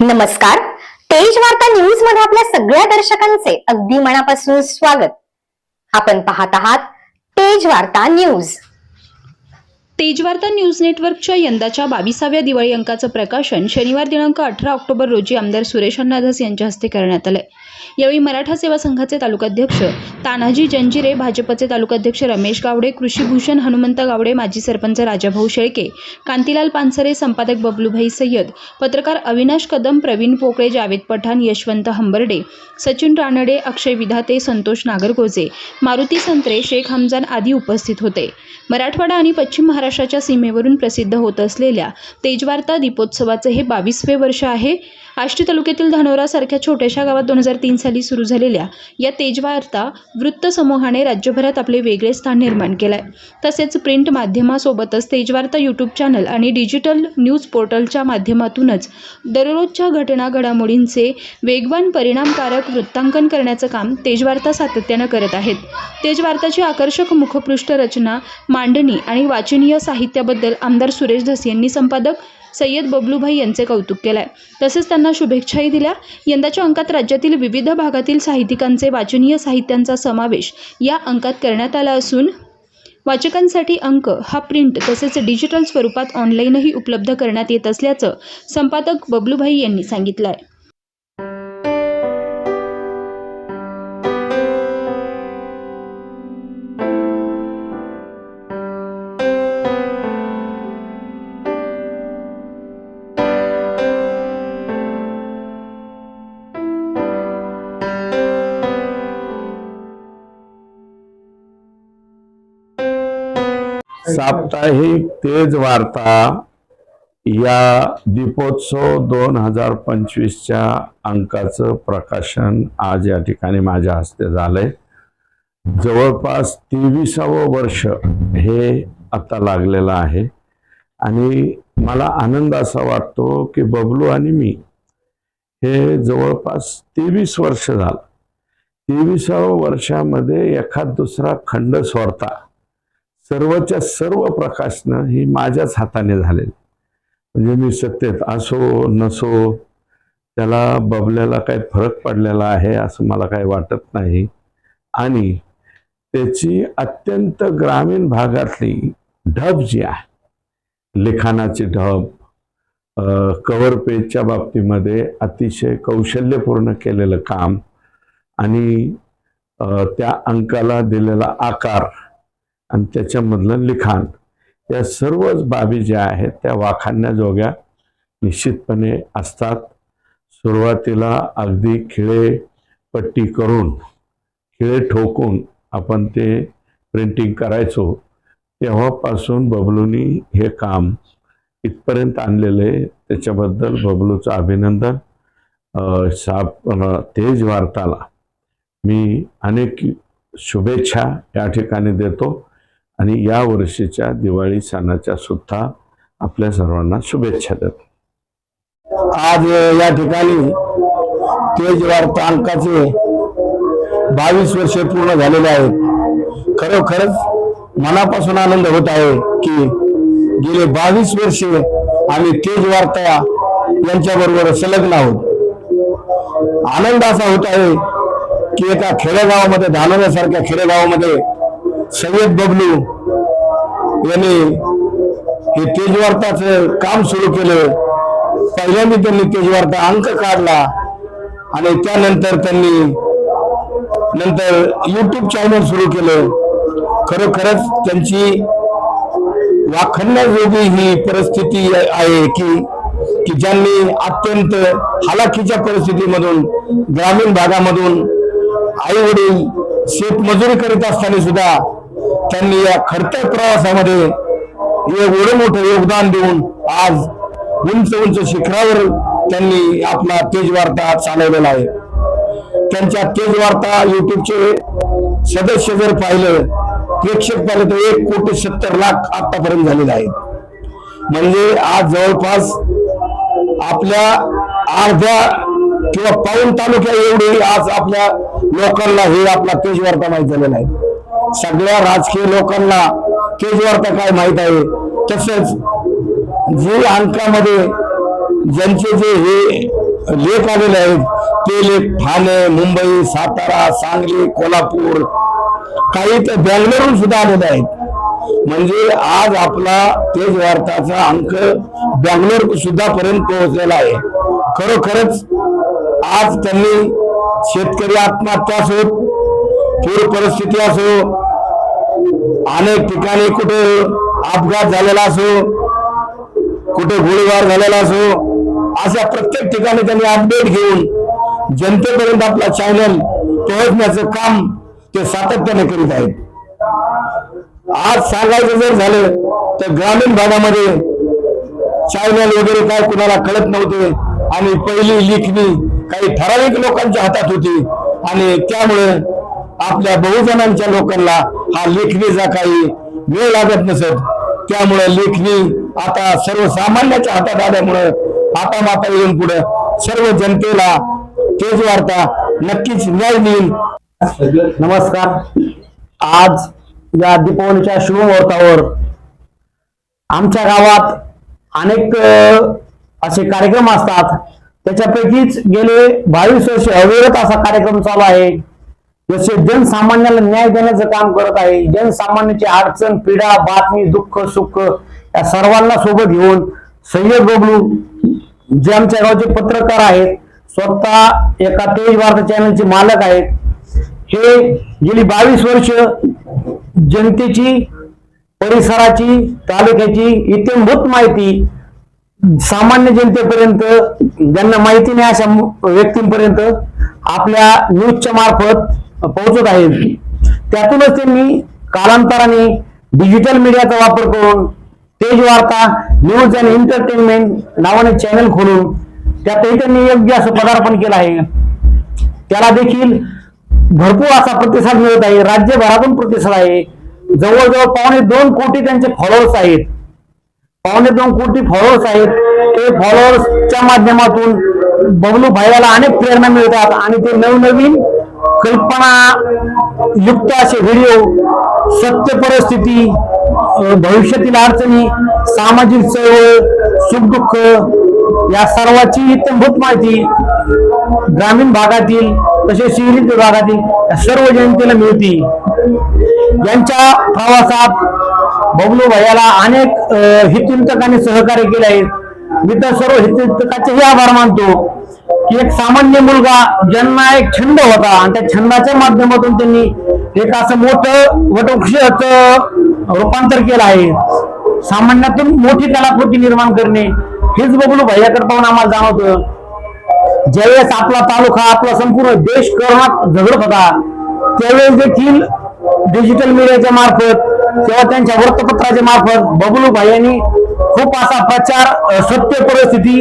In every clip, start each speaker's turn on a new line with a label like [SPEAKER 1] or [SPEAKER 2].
[SPEAKER 1] नमस्कार. तेज वार्ता न्यूजमध्ये आपल्या सगळ्या दर्शकांचे अगदी मनापासून स्वागत. आपण पाहत आहात तेज वार्ता न्यूज
[SPEAKER 2] तेजवार्ता न्यूज नेटवर्कच्या यंदाच्या बावीसाव्या दिवाळी अंकाचं प्रकाशन शनिवार दिनांक अठरा ऑक्टोबर रोजी आमदार सुरेश अण्णा धस यांच्या हस्ते करण्यात आलंय. यावेळी मराठा सेवा संघाचे तालुकाध्यक्ष तानाजी जंजिरे भाजपचे तालुकाध्यक्ष रमेश गावडे कृषीभूषण हनुमंत गावडे माजी सरपंच राजाभाऊ शेळके कांतीलाल पानसरे संपादक बबलूभाई सय्यद पत्रकार अविनाश कदम प्रवीण पोकळे जावेद पठाण यशवंत हंबर्डे सचिन रानडे अक्षय विधाते संतोष नागरगोजे मारुती संत्रे शेख हमजान आदी उपस्थित होते. मराठवाडा आणि पश्चिम महाराष्ट्राच्या सीमेवरून प्रसिद्ध होत असलेल्या तेजवार्ता दीपोत्सवाचे हे बावीसवे वर्ष आहे. आष्टी तालुक्यातील धानोरासारख्या छोट्याशा गावात दोन हजार तीन साली सुरू झालेल्या या तेजवार्ता वृत्तसमूहाने राज्यभरात आपले वेगळे स्थान निर्माण केलं आहे तसेच प्रिंट माध्यमासोबतच तेजवार्ता यूट्यूब चॅनल आणि डिजिटल न्यूज पोर्टलच्या माध्यमातूनच दररोजच्या घटना घडामोडींचे वेगवान परिणामकारक वृत्तांकन करण्याचं काम तेजवार्ता सातत्यानं करत आहेत. तेजवार्ताची आकर्षक मुखपृष्ठ रचना मांडणी आणि वाचनीय साहित्याबद्दल आमदार सुरेश धस यांनी संपादक सय्यद बबलूभाई यांचे कौतुक केलं आहे तसेच त्यांना शुभेच्छाही दिल्या. यंदाच्या अंकात राज्यातील विविध भागातील साहित्यिकांचे वाचनीय साहित्यांचा समावेश या अंकात करण्यात आला असून वाचकांसाठी अंक हा प्रिंट तसेच डिजिटल स्वरूपात ऑनलाईनही उपलब्ध करण्यात येत असल्याचं संपादक बबलूभाई यांनी सांगितलं आहे
[SPEAKER 3] साप्ताहिक तेज वार्ता या दीपोत्सव दोन हजार पंचवीसच्या अंकाचं प्रकाशन आज या ठिकाणी माझ्या हस्ते झालंय. जवळपास तेविसावं वर्ष हे आता लागलेलं आहे. आणि मला आनंद असा वाटतो की बबलू आणि मी हे जवळपास तेवीस वर्ष झालं. तेविसाव्या वर्षामध्ये एखाद दुसरा खंड सोडता सर्वच्या सर्व प्रकाशनं ही माझ्याच हाताने झालेली. म्हणजे मी सत्तेत असो नसो त्याला बबल्याला काही फरक पडलेला आहे असं मला काही वाटत नाही. आणि त्याची अत्यंत ग्रामीण भागातली ढब जी आहे लिखाणाची ढब कवर पेजच्या बाबतीमध्ये अतिशय कौशल्यपूर्ण केलेलं काम आणि त्या अंकाला दिलेला आकार आणि त्याच्यामधलं लिखाण. या सर्वच बाबी ज्या आहेत त्या वाखाणण्याजोग्या निश्चितपणे असतात. सुरुवातीला अगदी खिळे पट्टी करून खिळे ठोकून आपण ते प्रिंटिंग करायचो तेव्हापासून बबलूनी हे काम इथपर्यंत आणलेलं. आहे त्याच्याबद्दल बबलूचं अभिनंदन. साप तेज वार्ताला मी अनेक शुभेच्छा या ठिकाणी देतो. आणि या वर्षीच्या दिवाळी सणाच्या सुद्धा आपल्या सर्वांना शुभेच्छा देतो.
[SPEAKER 4] आज या ठिकाणी तेज वार्ता बावीस वर्षे पूर्ण झालेले आहेत. खरोखरच मनापासून आनंद होत आहे की गेले बावीस वर्षे आम्ही तेज वार्ता यांच्या बरोबर संलग्न आहोत. आनंद असा होत आहे की एका खेडेगावामध्ये धानोऱ्यासारख्या खेडेगावामध्ये सय्यद बबलू यांनी हे तेजवार्ताचं काम सुरू केलं. पहिल्यांदा त्यांनी तेजवार्ता अंक काढला आणि त्यानंतर त्यांनी नंतर युट्यूब चॅनल सुरू केलं. खरोखरच त्यांची वाखण्याजोगी ही परिस्थिती आहे की की ज्यांनी अत्यंत हालाखीच्या परिस्थितीमधून ग्रामीण भागामधून आई वडील शेतमजुरी करीत असताना सुद्धा त्यांनी या खडतर प्रवासामध्ये एवढं मोठं योगदान देऊन आज उंच उंच शिखरावर त्यांनी आपला तेज वार्ता चालवलेला आहे. त्यांच्या तेज वार्ता युट्यूबचे सदस्य जर पाहिलं प्रेक्षक पाहिलं तर एक कोटी सत्तर लाख आतापर्यंत झालेले आहेत. म्हणजे आज जवळपास आपल्या अर्ध्या किंवा पाऊन तालुक्या एवढी आज आपल्या लोकांना हे आपला तेज वार्ता माहीत झालेला आहे. सगळ्या राजकीय लोकांना तेजवार्ता काय माहीत आहे. तसंच जे अंकामध्ये ज्यांचे जे हे लेख आलेले आहेत ते लेख ठाणे मुंबई सातारा सांगली कोल्हापूर काही तर बँगलोरून सुद्धा आलेले आहेत. म्हणजे आज आपला तेज वार्ताचा अंक बँगलोर सुद्धा पर्यंत पोहोचलेला आहे. खरोखरच आज त्यांनी शेतकरी आत्महत्याच होत पूर परिस्थिती असो अनेक ठिकाणी कुठे अपघात झालेला असो कुठे गोळीबार झालेला असो अशा प्रत्येक ठिकाणी त्यांनी अपडेट घेऊन जनतेपर्यंत आपला चॅनल पोहोचण्याचं काम ते सातत्याने करीत आहेत. आज सांगायचं जर झालं तर ग्रामीण भागामध्ये चॅनल वगैरे काय कुणाला कळत नव्हते आणि पहिली लिखणी काही ठराविक लोकांच्या हातात होती आणि त्यामुळे आपल्या बहुजनांच्या लोकांना हा लेखणीचा काही वेळ लागत नसत. त्यामुळे लेखणी आता सर्वसामान्याच्या हातात आल्यामुळं आता माता येऊन पुढे सर्व जनतेला तेज वार्ता नक्कीच न्याय देईल
[SPEAKER 5] नमस्कार. आज या दीपावलीच्या शुभमुहूर्तावर आमच्या गावात अनेक असे कार्यक्रम असतात. त्याच्यापैकीच गेले बावीस वर्ष अविरत असा कार्यक्रम चालू आहे. जसे जनसामान्याला न्याय देण्याचं काम करत आहे. जनसामान्याची अडचण पीडा बातमी दुःख सुख या सर्वांना सोबत घेऊन सय्यद बबलू जे आमच्या गावचे पत्रकार आहेत स्वतः एका तेज वार्ता चॅनलचे मालक आहेत. हे गेली बावीस वर्ष जनतेची परिसराची तालुक्याची इत्यंभूत माहिती सामान्य जनतेपर्यंत ज्यांना माहिती नाही अशा व्यक्तींपर्यंत आपल्या न्यूजच्या मार्फत पोहोचत आहेत त्यातूनच त्यांनी कालांतराने डिजिटल मीडियाचा वापर करून Tez Varta news and entertainment नावाने चॅनल खोलून त्यातही त्यांनी योग्य असं पदार्पण केलं आहे. त्याला देखील भरपूर असा प्रतिसाद मिळत आहे. राज्यभरातून प्रतिसाद आहे. जवळजवळ पावणे दोन कोटी त्यांचे फॉलोअर्स आहेत. पावणे दोन कोटी फॉलोअर्स आहेत. ते फॉलोअर्सच्या माध्यमातून बबलू भाईला अनेक प्रेरणा मिळतात आणि ते नवनवीन कल्पना युक्त असे व्हिडिओ सत्य परिस्थिती भविष्यातील अडचणी सामाजिक चळवळ सुखदुःख या सर्वाची इतंभूत माहिती ग्रामीण भागातील तसेच शहरी भागातील सर्व जनतेला मिळती. यांच्या प्रवासात बबलू भैयाला अनेक अं, हितचिंतकांनी सहकार्य केले आहेत मी तर सर्व हितचिंतकाचेही आभार मानतो. की एक सामान्य मुलगा ज्यांना एक छंद होता आणि त्या छंदाच्या माध्यमातून त्यांनी एक असं मोठं वटवृक्षाचं रूपांतर केलं आहे. सामान्यातून मोठी कलाकृती निर्माण करणे हेच बबलू भैयाकडे पाहून आम्हाला जाणवतं. ज्यावेळेस आपला तालुका आपला संपूर्ण देश करोनात झगडत होता त्यावेळेस देखील डिजिटल मीडियाच्या मार्फत किंवा त्यांच्या वृत्तपत्राच्या मार्फत बबलू भाई यांनी खूप असा प्रचार सत्य परिस्थिती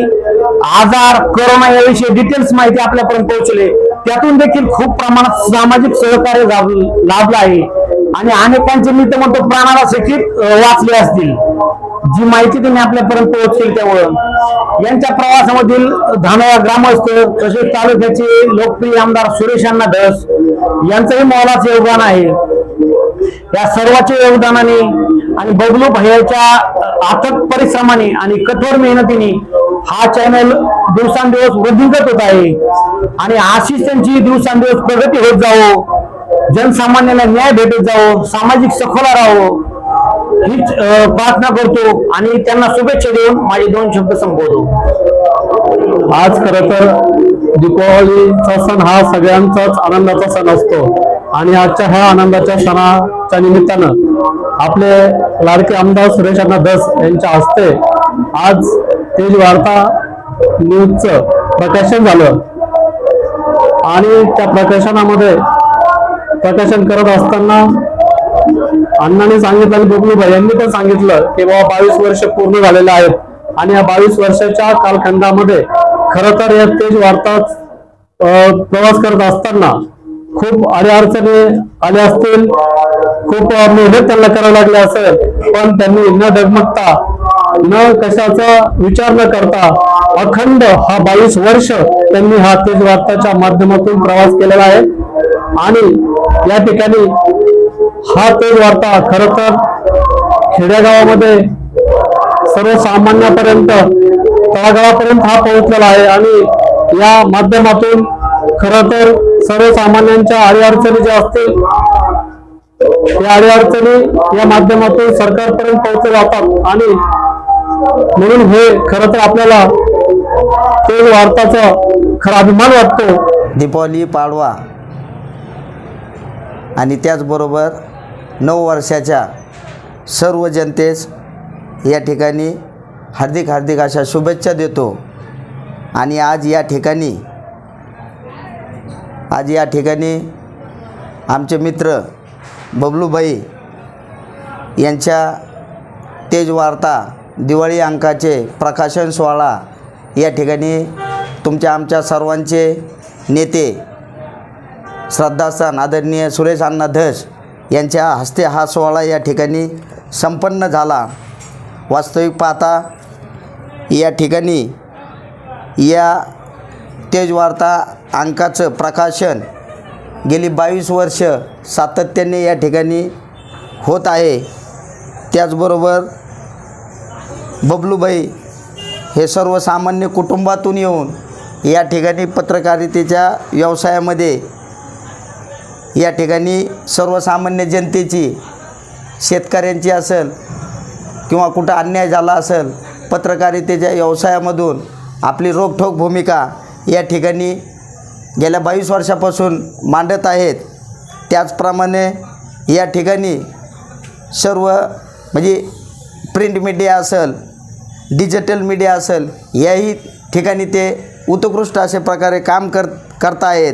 [SPEAKER 5] आजार करोना याविषयी डिटेल्स माहिती आपल्यापर्यंत पोहोचले. त्यातून देखील खूप प्रमाणात सामाजिक सहकार्य लाभला लाभलं आहे. आणि अनेकांचे मी तर म्हणतो प्राणाला सखीत वाचले असतील. जी माहिती त्यांनी आपल्यापर्यंत पोहोचली त्यामुळं. यांच्या प्रवासामधील धानोळा ग्रामस्थ तसेच तालुक्याचे लोकप्रिय आमदार सुरेश अण्णा धस यांचंही मोलाचं योगदान आहे. या सर्वांच्या योगदानाने आणि बबलू भैयाच्या अथक परिश्रमाने आणि कठोर मेहनतीने हा चॅनल दिवसांदिवस वृद्धिंगत होत आहे. आणि अशीच त्यांची दिवसांदिवस प्रगती होत जावो. जनसामान्याला न्याय भेटत जावो. सामाजिक सखोला राहावं हीच प्रार्थना करतो आणि त्यांना शुभेच्छा देऊन माझे दोन शब्द संपवतो
[SPEAKER 6] आज खर तर दीपावलीचा सण हा सगळ्यांचाच आनंदाचा सण असतो. आणि आजच्या ह्या आनंदाच्या सणाच्या निमित्तानं आपले लाडके आमदार सुरेश अण्णा दस यांच्या हस्ते आज तेज वार्ता न्यूजचं प्रकाशन झालं. आणि त्या प्रकाशनामध्ये प्रकाशन करत असताना अण्णाने सांगितलं आणि बबलू भाई यांनी पण सांगितलं की बाबा बावीस वर्ष पूर्ण झालेले आहेत. आणि या बावीस वर्षाच्या कालखंडामध्ये खर तर या तेज वार्ताच अं, प्रवास करत असताना खूप अडीअडचणी आल्या असतील. खूप मेहनत त्यांना करावी लागली असेल. पण त्यांनी न डगमगता न कशाचा विचार न करता अखंड हा बावीस वर्ष त्यांनी हा तेज वार्ताच्या माध्यमातून प्रवास केलेला आहे. आणि या ठिकाणी हा तेज वार्ता खर तर खेडेगावामध्ये सर्वसामान्यापर्यंत तळागाळापर्यंत हा पोहोचलेला आहे. आणि या माध्यमातून खर तर सर्वसामान्यांच्या अडीअडचणी ज्या असतील या अडीअडचणी या माध्यमातून सरकारपर्यंत पोहोचल्या जातात. आणि म्हणून हे खर तर आपल्याला ते वार्ताचा खरा अभिमान वाटतो.
[SPEAKER 7] दीपावली पाडवा आणि त्याचबरोबर नऊ वर्षाच्या सर्व जनतेस या ठिकाणी हार्दिक हार्दिक अशा शुभेच्छा देतो. आणि आज या ठिकाणी आज या ठिकाणी आमचे मित्र बबलूबाई यांच्या तेजवार्ता दिवाळी अंकाचे प्रकाशन सोहळा या ठिकाणी तुमच्या आमच्या सर्वांचे नेते श्रद्धास्थान आदरणीय सुरेश अण्णा धस यांच्या हस्ते हा सोहळा या ठिकाणी संपन्न झाला. वास्तविक पाहता या ठिकाणी या तेजवार्ता अंकाचं प्रकाशन गेली बावीस वर्ष सातत्याने या ठिकाणी होत आहे. त्याचबरोबर बबलूबाई हे सर्वसामान्य कुटुंबातून येऊन या ठिकाणी पत्रकारितेच्या व्यवसायामध्ये या ठिकाणी सर्वसामान्य जनतेची शेतकऱ्यांची असेल किंवा कुठं अन्याय झाला असेल पत्रकारितेच्या व्यवसायामधून आपली रोखठोक भूमिका या ठिकाणी गेल्या बावीस वर्षापासून मांडत आहेत. त्याचप्रमाणे या ठिकाणी सर्व म्हणजे प्रिंट मीडिया असेल डिजिटल मीडिया असेल याही ठिकाणी ते उत्कृष्ट असे प्रकारे काम कर करत आहेत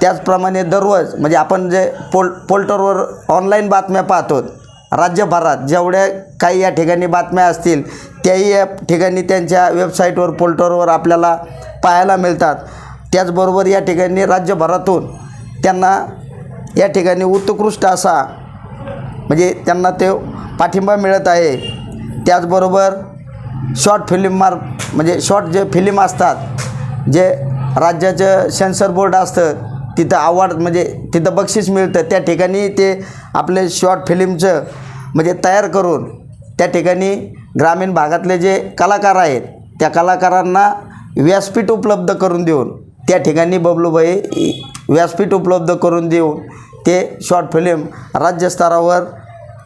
[SPEAKER 7] त्याचप्रमाणे दररोज म्हणजे आपण जे पोल पोल्टरवर ऑनलाईन बातम्या पाहतो राज्यभरात जेवढ्या काही या ठिकाणी बातम्या असतील त्याही या ठिकाणी त्यांच्या वेबसाईटवर पोल्टरवर आपल्याला पाहायला मिळतात. त्याचबरोबर या ठिकाणी राज्यभरातून त्यांना या ठिकाणी उत्कृष्ट असा म्हणजे त्यांना ते पाठिंबा मिळत आहे. त्याचबरोबर शॉर्ट फिल्म मार म्हणजे शॉर्ट जे फिल्म असतात जे राज्याचं सेन्सर बोर्ड असतं तिथं अवॉर्ड म्हणजे तिथं बक्षीस मिळतं. त्या ठिकाणी ते आपले शॉर्ट फिल्मचं म्हणजे तयार करून त्या ठिकाणी ग्रामीण भागातले जे कलाकार आहेत त्या कलाकारांना व्यासपीठ उपलब्ध करून देऊन त्या ठिकाणी बबलूबाई व्यासपीठ उपलब्ध करून देऊन ते शॉर्ट फिल्म राज्यस्तरावर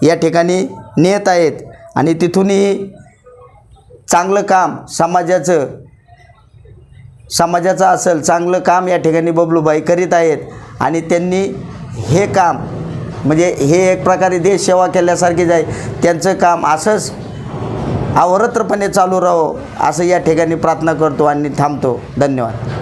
[SPEAKER 7] या ठिकाणी नेत आहेत. आणि तिथूनही चांगलं काम समाजाचं समाजाचं असेल चांगलं काम या ठिकाणी बबलूबाई करीत आहेत. आणि त्यांनी हे काम म्हणजे हे एक प्रकारे देश सेवा केल्यासारखेच आहे त्यांचं काम असंच अवरत्रपणे चालू राहो असं या ठिकाणी प्रार्थना करतो आणि थांबतो. धन्यवाद.